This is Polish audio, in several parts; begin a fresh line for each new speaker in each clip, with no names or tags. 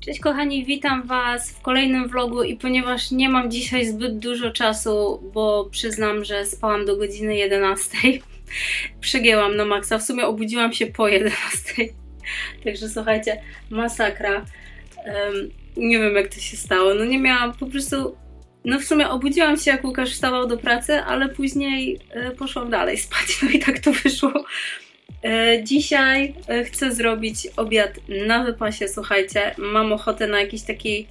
Cześć kochani, witam Was w kolejnym vlogu i ponieważ nie mam dzisiaj zbyt dużo czasu, bo przyznam, że spałam do godziny 11, przegięłam na maksa, w sumie obudziłam się po 11, także słuchajcie, masakra. Nie wiem jak to się stało, no nie miałam po prostu, no w sumie obudziłam się jak Łukasz wstawał do pracy, ale później e, poszłam dalej spać, no i tak to wyszło. E, Dzisiaj e, chcę zrobić obiad na wypasie, słuchajcie. Mam ochotę na jakiś taki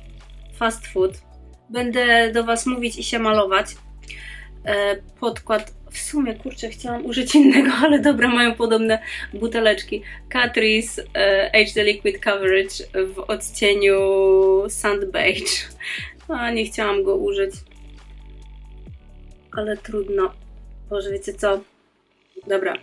fast food. Będę do Was mówić i się malować. Podkład, w sumie kurczę, chciałam użyć innego, ale dobra, mają podobne buteleczki. Catrice e, HD Liquid Coverage w odcieniu Sand Beige. A nie chciałam go użyć. Ale trudno. Boże, wiecie co? Dobra,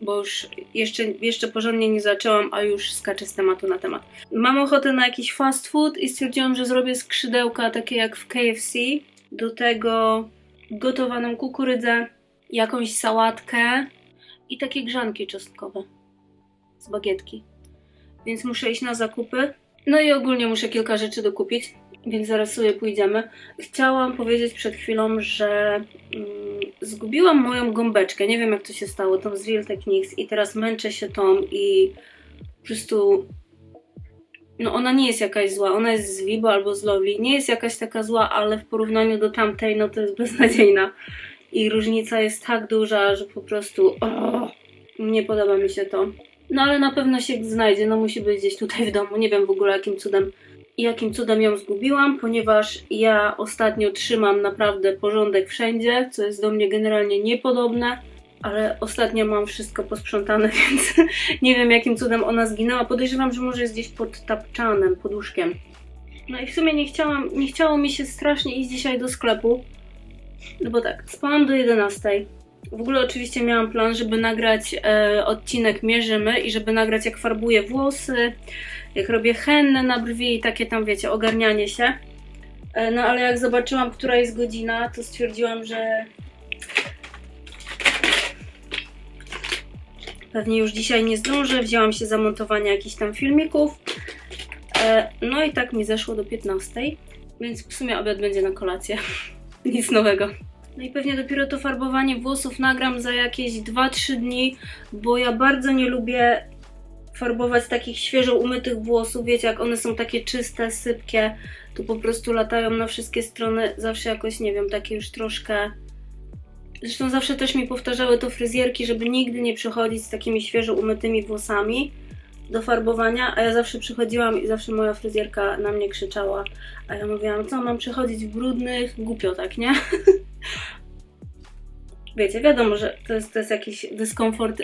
bo już jeszcze, jeszcze porządnie nie zaczęłam, a już skaczę z tematu na temat. Mam ochotę na jakiś fast food i stwierdziłam, że zrobię skrzydełka takie jak w KFC. Do tego gotowaną kukurydzę, jakąś sałatkę i takie grzanki czosnkowe z bagietki. Więc muszę iść na zakupy. No i ogólnie muszę kilka rzeczy dokupić, więc zaraz sobie pójdziemy. Chciałam powiedzieć przed chwilą, że mm, zgubiłam moją gąbeczkę. Nie wiem jak to się stało, tą z Real Techniques i teraz męczę się tą i po prostu no ona nie jest jakaś zła, ona jest z Vibo albo z Lovely. Nie jest jakaś taka zła, ale w porównaniu do tamtej no to jest beznadziejna. I różnica jest tak duża, że po prostu o, nie podoba mi się to. No ale na pewno się znajdzie, no musi być gdzieś tutaj w domu. Nie wiem w ogóle jakim cudem jakim cudem ją zgubiłam, ponieważ ja ostatnio trzymam naprawdę porządek wszędzie, co jest do mnie generalnie niepodobne, ale ostatnio mam wszystko posprzątane, więc nie wiem jakim cudem ona zginęła. Podejrzewam, że może jest gdzieś pod tapczanem, pod łóżkiem. No i w sumie nie chciałam, nie chciało mi się strasznie iść dzisiaj do sklepu, no bo tak, spałam do 11. W ogóle oczywiście miałam plan, żeby nagrać e, odcinek Mierzymy i żeby nagrać jak farbuję włosy, jak robię hennę na brwi i takie tam, wiecie, ogarnianie się. E, No ale jak zobaczyłam, która jest godzina, to stwierdziłam, że pewnie już dzisiaj nie zdążę. Wzięłam się za montowanie jakichś tam filmików. E, No i tak mi zeszło do 15, więc w sumie obiad będzie na kolację. Nic nowego. No i pewnie dopiero to farbowanie włosów nagram za jakieś 2-3 dni, bo ja bardzo nie lubię farbować takich świeżo umytych włosów. Wiecie, jak one są takie czyste, sypkie, to po prostu latają na wszystkie strony. Zawsze jakoś, nie wiem, takie już troszkę. Zresztą zawsze też mi powtarzały to fryzjerki, żeby nigdy nie przychodzić z takimi świeżo umytymi włosami do farbowania, a ja zawsze przychodziłam i zawsze moja fryzjerka na mnie krzyczała, a ja mówiłam, co mam przychodzić w brudnych, głupio tak, nie? Wiecie, wiadomo, że to jest, to jest jakiś dyskomfort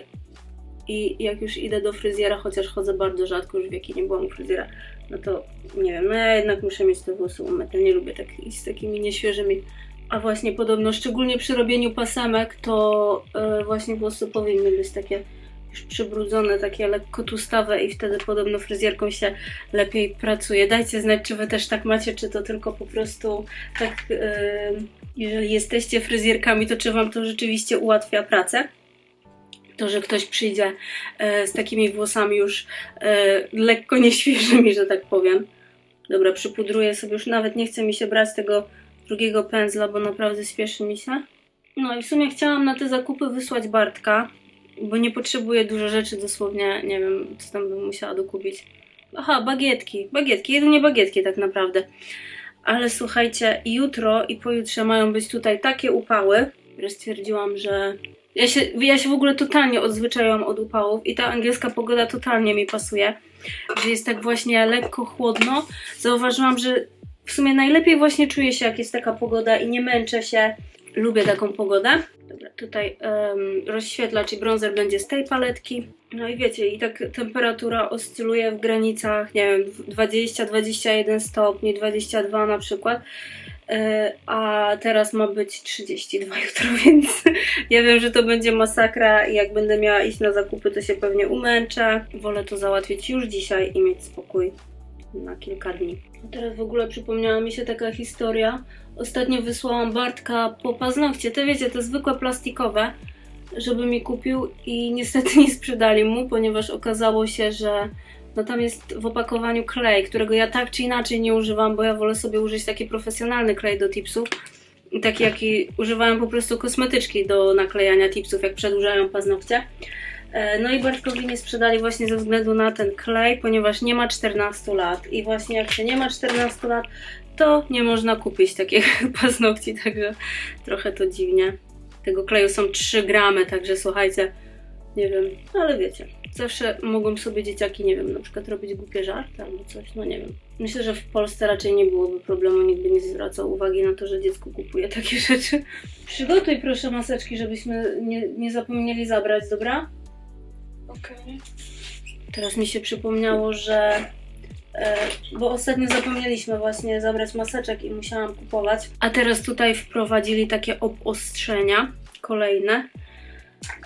i jak już idę do fryzjera, chociaż chodzę bardzo rzadko, już wieki nie byłam fryzjera, no to nie wiem, no ja jednak muszę mieć te włosy umyte, nie lubię tak iść z takimi nieświeżymi. A właśnie podobno, szczególnie przy robieniu pasemek, to e, właśnie włosy powinny być takie już przybrudzone, takie lekko tustawe i wtedy podobno fryzjerką się lepiej pracuje. Dajcie znać, czy wy też tak macie, czy to tylko po prostu tak, e, jeżeli jesteście fryzjerkami, to czy wam to rzeczywiście ułatwia pracę? To, że ktoś przyjdzie e, z takimi włosami już e, lekko nieświeżymi, że tak powiem. Dobra, przypudruję sobie już, nawet nie chce mi się brać tego drugiego pędzla, bo naprawdę spieszy mi się. No i w sumie chciałam na te zakupy wysłać Bartka, bo nie potrzebuję dużo rzeczy, dosłownie nie wiem, co tam bym musiała dokupić. Aha, bagietki, bagietki, jedynie bagietki tak naprawdę. Ale słuchajcie, jutro i pojutrze mają być tutaj takie upały, że stwierdziłam, że ja się, ja się w ogóle totalnie odzwyczaiłam od upałów i ta angielska pogoda totalnie mi pasuje, że jest tak właśnie lekko chłodno. Zauważyłam, że w sumie najlepiej właśnie czuję się, jak jest taka pogoda i nie męczę się. Lubię taką pogodę. Dobra, tutaj em, rozświetlacz i bronzer będzie z tej paletki. No i wiecie, i tak temperatura oscyluje w granicach, nie wiem, 20-21 stopni, 22 na przykład. E, A teraz ma być 32 jutro, więc ja wiem, że to będzie masakra i jak będę miała iść na zakupy, to się pewnie umęczę. Wolę to załatwić już dzisiaj i mieć spokój na kilka dni. Teraz w ogóle przypomniała mi się taka historia. Ostatnio wysłałam Bartka po paznokcie. Te wiecie, te zwykłe plastikowe, żeby mi kupił i niestety nie sprzedali mu, ponieważ okazało się, że no tam jest w opakowaniu klej, którego ja tak czy inaczej nie używam, bo ja wolę sobie użyć taki profesjonalny klej do tipsów. Taki, jaki używałem po prostu kosmetyczki do naklejania tipsów, jak przedłużają paznokcie. E, No i Bartkowi nie sprzedali właśnie ze względu na ten klej, ponieważ nie ma 14 lat. I właśnie jak się nie ma 14 lat, to nie można kupić takich paznokci, także trochę to dziwnie. Tego kleju są 3 gramy, także słuchajcie, nie wiem, ale wiecie. Zawsze mogą sobie dzieciaki, nie wiem, na przykład robić głupie żarty albo coś, no nie wiem. Myślę, że w Polsce raczej nie byłoby problemu, nikt by nie zwracał uwagi na to, że dziecko kupuje takie rzeczy. Przygotuj proszę maseczki, żebyśmy nie, nie zapomnieli zabrać, dobra?
Okej.
Teraz mi się przypomniało, że. E, bo ostatnio zapomnieliśmy właśnie zabrać maseczek i musiałam kupować. A teraz tutaj wprowadzili takie obostrzenia kolejne.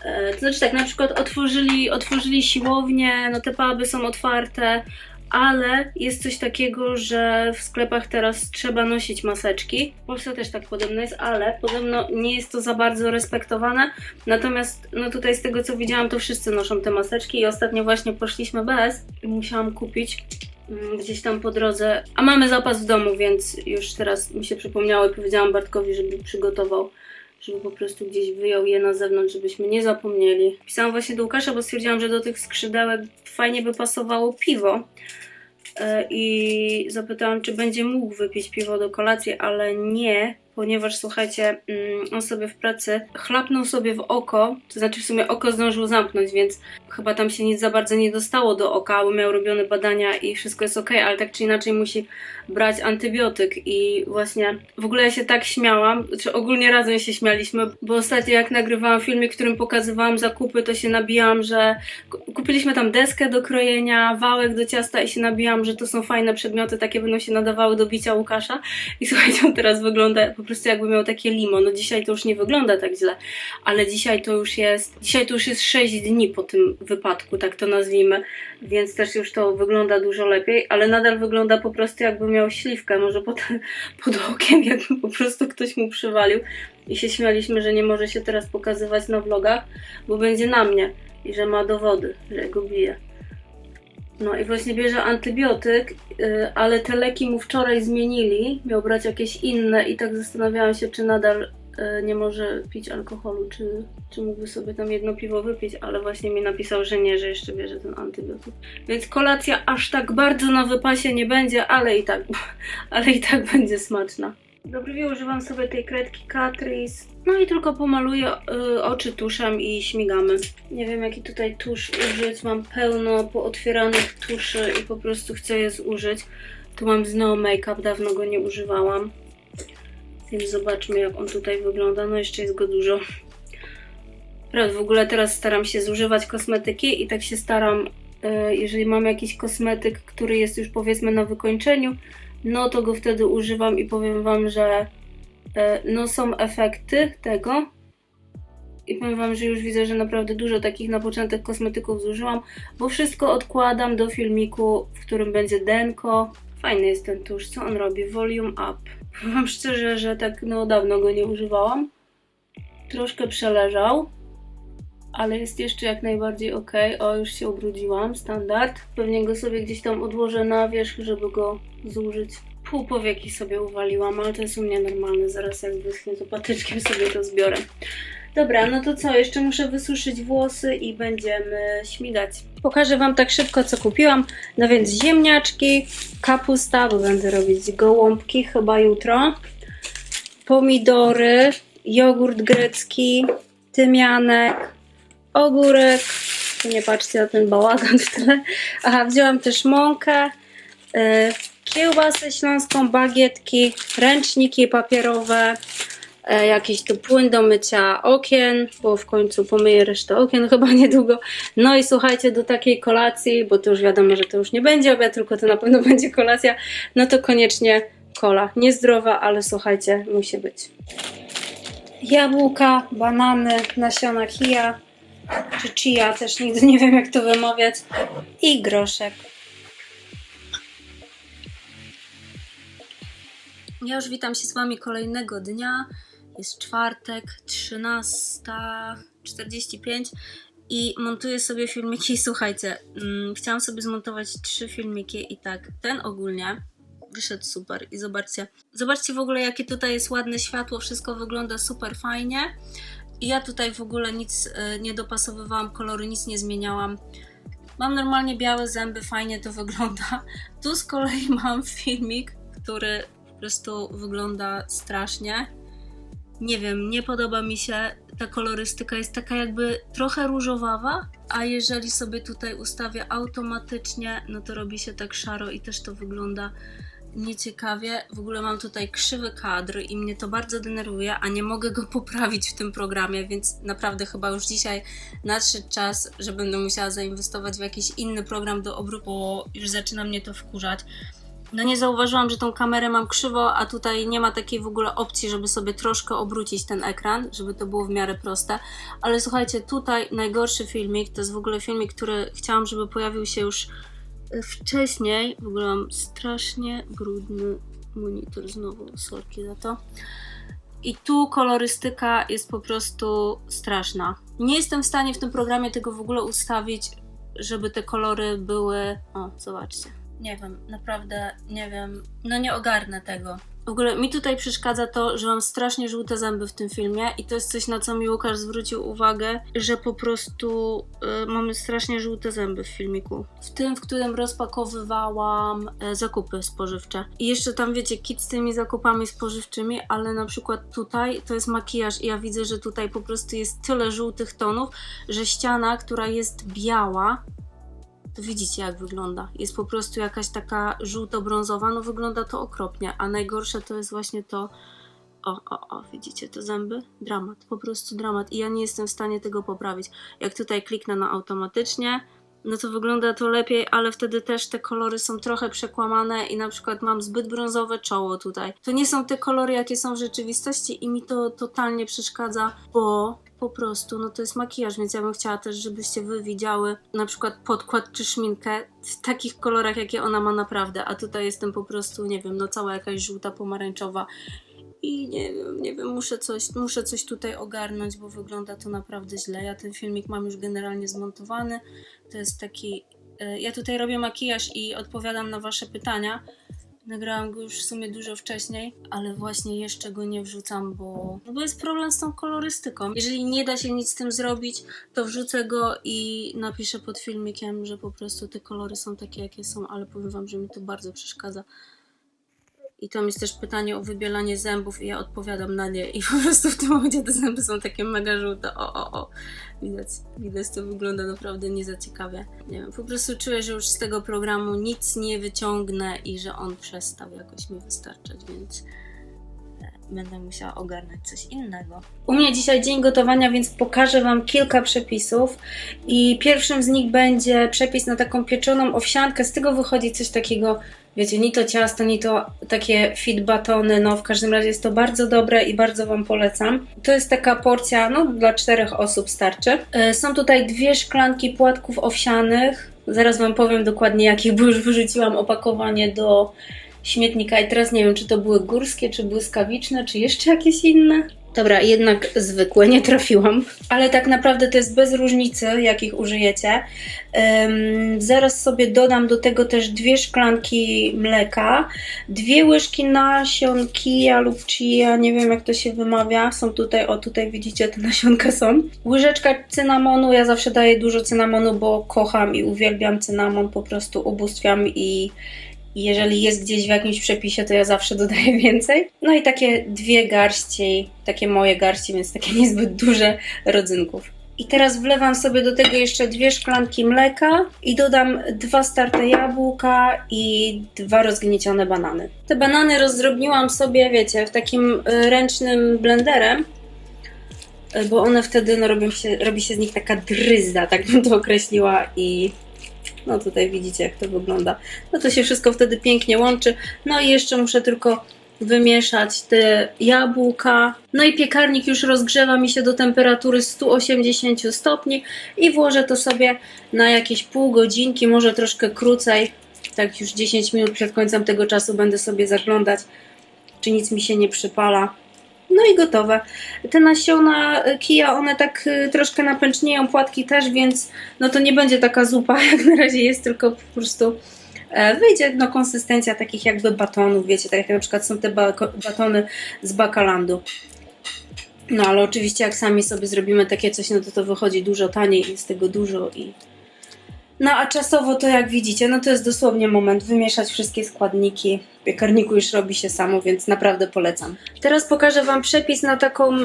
E, to znaczy tak, na przykład otworzyli, otworzyli siłownie, no te puby są otwarte, ale jest coś takiego, że w sklepach teraz trzeba nosić maseczki. W Polsce też tak podobno jest, ale podobno nie jest to za bardzo respektowane. Natomiast no tutaj z tego co widziałam, to wszyscy noszą te maseczki i ostatnio właśnie poszliśmy bez i musiałam kupić gdzieś tam po drodze. A mamy zapas w domu, więc już teraz mi się przypomniało i powiedziałam Bartkowi, żeby przygotował żeby po prostu gdzieś wyjął je na zewnątrz, żebyśmy nie zapomnieli. Pisałam właśnie do Łukasza, bo stwierdziłam, że do tych skrzydełek fajnie by pasowało piwo. E, I zapytałam, czy będzie mógł wypić piwo do kolacji, ale nie, ponieważ słuchajcie, mm, on sobie w pracy chlapnął sobie w oko, to znaczy w sumie oko zdążył zamknąć, więc chyba tam się nic za bardzo nie dostało do oka, bo miał robione badania i wszystko jest ok, ale tak czy inaczej musi brać antybiotyk. I właśnie w ogóle ja się tak śmiałam, czy ogólnie razem się śmialiśmy, bo ostatnio jak nagrywałam filmik, w którym pokazywałam zakupy, to się nabijałam, że ku- kupiliśmy tam deskę do krojenia, wałek do ciasta i się nabijałam, że to są fajne przedmioty, takie będą się nadawały do bicia Łukasza. I słuchajcie, on teraz wygląda po prostu jakby miał takie limo, no dzisiaj to już nie wygląda tak źle, ale dzisiaj to już jest, dzisiaj to już jest 6 dni po tym wypadku, tak to nazwijmy, więc też już to wygląda dużo lepiej, ale nadal wygląda po prostu jakby miał śliwkę, może pod, pod okiem, jakby po prostu ktoś mu przywalił i się śmialiśmy, że nie może się teraz pokazywać na vlogach, bo będzie na mnie i że ma dowody, że go bije. No i właśnie bierze antybiotyk, yy, ale te leki mu wczoraj zmienili, miał brać jakieś inne i tak zastanawiałam się, czy nadal nie może pić alkoholu, czy, czy mógłby sobie tam jedno piwo wypić, ale właśnie mi napisał, że nie, że jeszcze bierze ten antybiotyk. Więc kolacja aż tak bardzo na wypasie nie będzie, ale i tak, ale i tak będzie smaczna. Dobry używam sobie tej kredki Catrice. No i tylko pomaluję y, oczy tuszem i śmigamy. Nie wiem jaki tutaj tusz użyć. Mam pełno pootwieranych tuszy i po prostu chcę je zużyć. Tu mam Snow Makeup, dawno go nie używałam. Więc zobaczmy jak on tutaj wygląda. No jeszcze jest go dużo. W ogóle teraz staram się zużywać kosmetyki i tak się staram, y, jeżeli mam jakiś kosmetyk, który jest już powiedzmy na wykończeniu, no to go wtedy używam i powiem Wam, że e, no są efekty tego. I powiem Wam, że już widzę, że naprawdę dużo takich na początek kosmetyków zużyłam, bo wszystko odkładam do filmiku, w którym będzie denko. Fajny jest ten tusz, co on robi? Volume up. Powiem szczerze, że tak no dawno go nie używałam. Troszkę przeleżał, ale jest jeszcze jak najbardziej ok. O, już się ubrudziłam, standard. Pewnie go sobie gdzieś tam odłożę na wierzch, żeby go zużyć. Pół powieki sobie uwaliłam, ale to jest u mnie normalne. Zaraz jak wyschnie, to patyczkiem sobie to zbiorę. Dobra, no to co? Jeszcze muszę wysuszyć włosy i będziemy śmigać. Pokażę Wam tak szybko, co kupiłam. No więc ziemniaczki, kapusta, bo będę robić gołąbki chyba jutro. Pomidory, jogurt grecki, tymianek, ogórek. Nie patrzcie na ten bałagan w tle. Aha, wzięłam też mąkę, y, kiełbasę śląską, bagietki, ręczniki papierowe, jakiś tu płyn do mycia okien, bo w końcu pomyję resztę okien chyba niedługo. No i słuchajcie, do takiej kolacji, bo to już wiadomo, że to już nie będzie obiad, tylko to na pewno będzie kolacja, no to koniecznie kola. Niezdrowa, ale słuchajcie, musi być. Jabłka, banany, nasiona chia, czy chia, też nigdy nie wiem jak to wymawiać, i groszek. Ja już witam się z Wami kolejnego dnia. Jest czwartek, 13.45 i montuję sobie filmiki. Słuchajcie, mm, chciałam sobie zmontować trzy filmiki i tak, ten ogólnie wyszedł super i zobaczcie. Zobaczcie w ogóle jakie tutaj jest ładne światło, wszystko wygląda super fajnie. I ja tutaj w ogóle nic e, nie dopasowywałam, kolory nic nie zmieniałam. Mam normalnie białe zęby, fajnie to wygląda. Tu z kolei mam filmik, który po prostu wygląda strasznie. Nie wiem, nie podoba mi się. Ta kolorystyka jest taka jakby trochę różowawa, a jeżeli sobie tutaj ustawię automatycznie, no to robi się tak szaro i też to wygląda nieciekawie. W ogóle mam tutaj krzywy kadr i mnie to bardzo denerwuje, a nie mogę go poprawić w tym programie, więc naprawdę chyba już dzisiaj nadszedł czas, że będę musiała zainwestować w jakiś inny program do obróbki, bo już zaczyna mnie to wkurzać. No nie zauważyłam, że tą kamerę mam krzywo, a tutaj nie ma takiej w ogóle opcji, żeby sobie troszkę obrócić ten ekran, żeby to było w miarę proste. Ale słuchajcie, tutaj najgorszy filmik, to jest w ogóle filmik, który chciałam, żeby pojawił się już e, wcześniej. W ogóle mam strasznie brudny monitor znowu, sorki za to. I tu kolorystyka jest po prostu straszna. Nie jestem w stanie w tym programie tego w ogóle ustawić, żeby te kolory były. O, zobaczcie. Nie wiem, naprawdę nie wiem. No nie ogarnę tego. W ogóle mi tutaj przeszkadza to, że mam strasznie żółte zęby w tym filmie i to jest coś, na co mi Łukasz zwrócił uwagę, że po prostu y, mamy strasznie żółte zęby w filmiku. W tym, w którym rozpakowywałam e, zakupy spożywcze. I jeszcze tam, wiecie, kit z tymi zakupami spożywczymi, ale na przykład tutaj to jest makijaż i ja widzę, że tutaj po prostu jest tyle żółtych tonów, że ściana, która jest biała, to widzicie jak wygląda. Jest po prostu jakaś taka żółto-brązowa, no wygląda to okropnie, a najgorsze to jest właśnie to, o, o, o, widzicie te zęby? Dramat, po prostu dramat i ja nie jestem w stanie tego poprawić. Jak tutaj kliknę na automatycznie, no to wygląda to lepiej, ale wtedy też te kolory są trochę przekłamane i na przykład mam zbyt brązowe czoło tutaj. To nie są te kolory, jakie są w rzeczywistości i mi to totalnie przeszkadza, bo po prostu, no to jest makijaż, więc ja bym chciała też, żebyście wy widziały na przykład podkład czy szminkę w takich kolorach, jakie ona ma naprawdę, a tutaj jestem po prostu, nie wiem, no cała jakaś żółta, pomarańczowa. I nie wiem, nie wiem, muszę coś, muszę coś tutaj ogarnąć, bo wygląda to naprawdę źle. Ja ten filmik mam już generalnie zmontowany, to jest taki, e, ja tutaj robię makijaż i odpowiadam na wasze pytania, Nagrałam go już w sumie dużo wcześniej, ale właśnie jeszcze go nie wrzucam, bo, no bo jest problem z tą kolorystyką. Jeżeli nie da się nic z tym zrobić, to wrzucę go i napiszę pod filmikiem, że po prostu te kolory są takie, jakie są, ale powiem wam, że mi to bardzo przeszkadza. I tam jest też pytanie o wybielanie zębów i ja odpowiadam na nie i po prostu w tym momencie te zęby są takie mega żółte. O, o, o. Widać, widać, to wygląda naprawdę nie za ciekawie. Nie wiem, po prostu czuję, że już z tego programu nic nie wyciągnę i że on przestał jakoś mi wystarczać, więc będę musiała ogarnąć coś innego. U mnie dzisiaj dzień gotowania, więc pokażę Wam kilka przepisów i pierwszym z nich będzie przepis na taką pieczoną owsiankę. Z tego wychodzi coś takiego, wiecie, ni to ciasto, ni to takie fit batony, no w każdym razie jest to bardzo dobre i bardzo Wam polecam. To jest taka porcja, no dla czterech osób starczy. E, Są tutaj dwie szklanki płatków owsianych. Zaraz Wam powiem dokładnie jakich, bo już wyrzuciłam opakowanie do śmietnika i teraz nie wiem, czy to były górskie, czy błyskawiczne, czy jeszcze jakieś inne. Dobra, jednak zwykłe, nie trafiłam. Ale tak naprawdę to jest bez różnicy, jakich użyjecie. Ym, zaraz sobie dodam do tego też dwie szklanki mleka, dwie łyżki nasion kia lub chia, nie wiem jak to się wymawia. Są tutaj, o tutaj widzicie, te nasionka są. Łyżeczka cynamonu, ja zawsze daję dużo cynamonu, bo kocham i uwielbiam cynamon, po prostu ubóstwiam i jeżeli jest gdzieś w jakimś przepisie, to ja zawsze dodaję więcej. No i takie dwie garści, takie moje garści, więc takie niezbyt duże rodzynków. I teraz wlewam sobie do tego jeszcze dwie szklanki mleka i dodam dwa starte jabłka i dwa rozgniecione banany. Te banany rozdrobniłam sobie, wiecie, w takim y, ręcznym blenderem, y, bo one wtedy no, robią się, robi się z nich taka dryzda, tak bym to określiła i no tutaj widzicie jak to wygląda. No to się wszystko wtedy pięknie łączy. No i jeszcze muszę tylko wymieszać te jabłka. No i piekarnik już rozgrzewa mi się do temperatury 180 stopni i włożę to sobie na jakieś pół godzinki, może troszkę krócej. Tak już 10 minut przed końcem tego czasu będę sobie zaglądać, czy nic mi się nie przypala. No i gotowe. Te nasiona y, kija, one tak y, troszkę napęcznieją, płatki też, więc no to nie będzie taka zupa, jak na razie jest, tylko po prostu e, wyjdzie no, konsystencja takich jakby batonów, wiecie, tak jak na przykład są te batony z bakalandu. No ale oczywiście jak sami sobie zrobimy takie coś, no to to wychodzi dużo taniej, jest tego dużo i... No a czasowo to jak widzicie, no to jest dosłownie moment wymieszać wszystkie składniki. W piekarniku już robi się samo, więc naprawdę polecam. Teraz pokażę Wam przepis na taką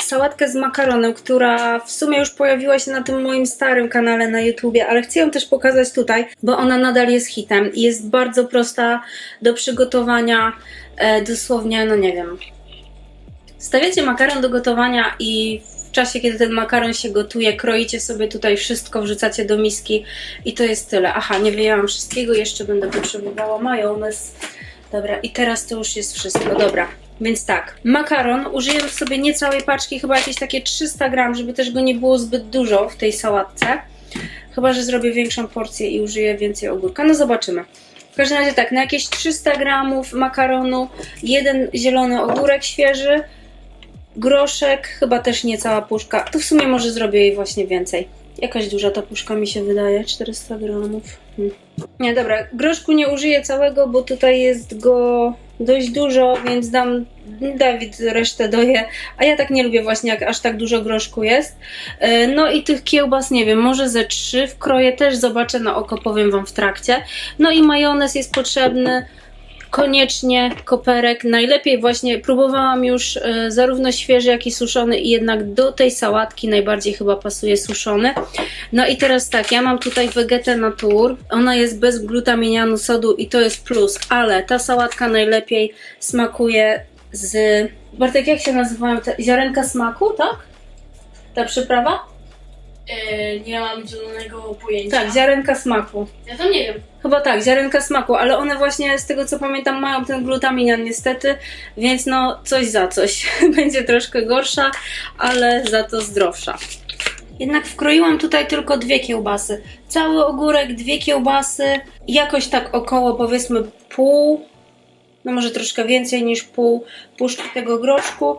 sałatkę z makaronem, która w sumie już pojawiła się na tym moim starym kanale na YouTubie, ale chcę ją też pokazać tutaj, bo ona nadal jest hitem i jest bardzo prosta do przygotowania. E, dosłownie, no nie wiem, Stawiacie makaron do gotowania i czasie, kiedy ten makaron się gotuje, kroicie sobie tutaj wszystko, wrzucacie do miski i to jest tyle. Aha, nie wyjęłam wszystkiego, jeszcze będę potrzebowała majonez. Dobra, i teraz to już jest wszystko. Dobra, więc tak, makaron użyję sobie nie całej paczki, chyba jakieś takie 300 gram, żeby też go nie było zbyt dużo w tej sałatce. Chyba, że zrobię większą porcję i użyję więcej ogórka. No zobaczymy. W każdym razie tak, na jakieś 300 gramów makaronu, jeden zielony ogórek świeży, groszek, chyba też nie cała puszka. To w sumie może zrobię jej właśnie więcej. Jakaś duża ta puszka mi się wydaje, 400 gramów. Hmm. Nie, dobra, groszku nie użyję całego, bo tutaj jest go dość dużo, więc dam Dawid resztę doje, a ja tak nie lubię właśnie jak aż tak dużo groszku jest. E, No i tych kiełbas, nie wiem, może ze trzy wkroję też, zobaczę na oko, powiem Wam w trakcie. No i majonez jest potrzebny, koniecznie koperek. Najlepiej właśnie próbowałam już e, zarówno świeży, jak i suszony i jednak do tej sałatki najbardziej chyba pasuje suszony. No i teraz tak, ja mam tutaj Vegetę Natur. Ona jest bez glutaminianu sodu i to jest plus, ale ta sałatka najlepiej smakuje z... Bartek, jak się nazywają ziarenka smaku, tak? Ta przyprawa?
E, nie mam zielonego pojęcia.
Tak, ziarenka smaku.
Ja to nie wiem.
Chyba tak, ziarenka smaku, ale one właśnie z tego co pamiętam mają ten glutaminian niestety, więc no coś za coś. Będzie troszkę gorsza, ale za to zdrowsza. Jednak wkroiłam tutaj tylko dwie kiełbasy. Cały ogórek, dwie kiełbasy, jakoś tak około powiedzmy pół, no może troszkę więcej niż pół puszki tego groszku.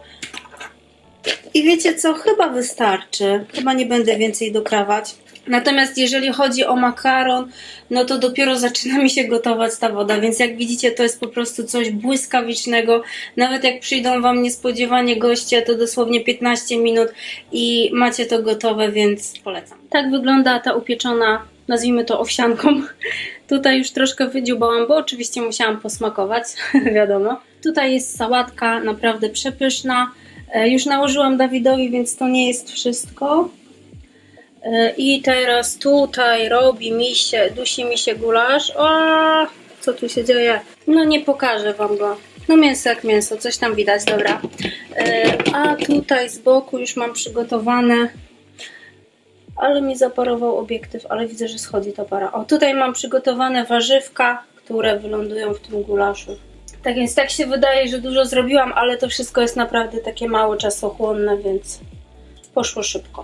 I wiecie co, chyba wystarczy. Chyba nie będę więcej dokrawać. Natomiast jeżeli chodzi o makaron, no to dopiero zaczyna mi się gotować ta woda, więc jak widzicie, to jest po prostu coś błyskawicznego. Nawet jak przyjdą Wam niespodziewanie goście, to dosłownie 15 minut i macie to gotowe, więc polecam. Tak wygląda ta upieczona, nazwijmy to owsianką. Tutaj już troszkę wydziubałam, bo oczywiście musiałam posmakować, wiadomo. Tutaj jest sałatka, naprawdę przepyszna. E, Już nałożyłam Dawidowi, więc to nie jest wszystko. E, I teraz tutaj robi mi się, dusi mi się gulasz. O, co tu się dzieje? No nie pokażę wam go. No mięso jak mięso, coś tam widać, dobra. E, A tutaj z boku już mam przygotowane. Ale mi zaparował obiektyw, ale widzę, że schodzi ta para. O, tutaj mam przygotowane warzywka, które wylądują w tym gulaszu. Tak więc tak się wydaje, że dużo zrobiłam, ale to wszystko jest naprawdę takie mało czasochłonne, więc poszło szybko.